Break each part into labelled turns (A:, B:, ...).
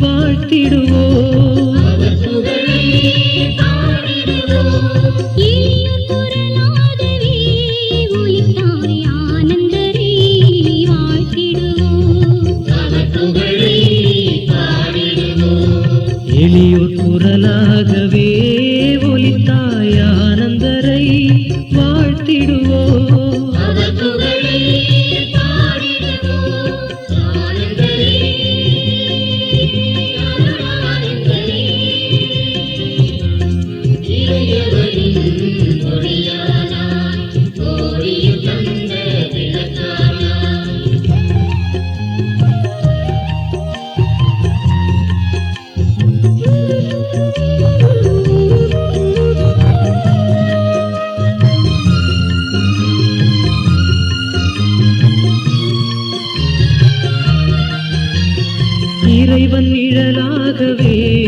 A: வாழ்த்திடுவோம் செல்வி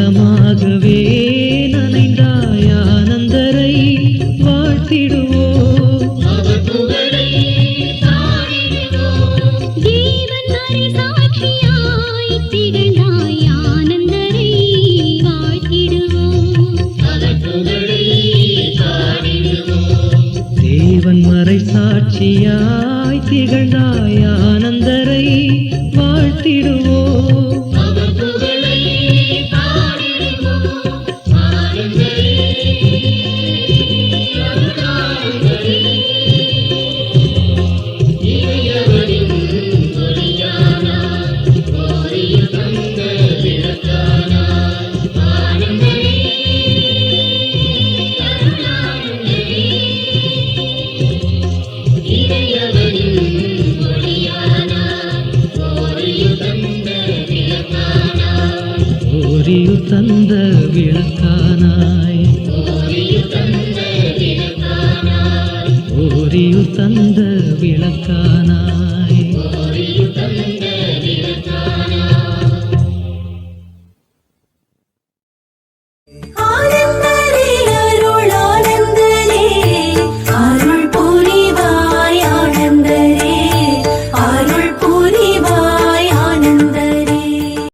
B: உள்ளமாகவே நனைந்தாய் ஆனந்தரை
A: வாழ்த்திடுவோ.
B: தேவன் மறை சாட்சியாய் திகழ்ந்தாய் ஆனந்தரை வாழ்த்திடுவோம்
A: വഴിയിൽ തന്ന വിളക്കാനായി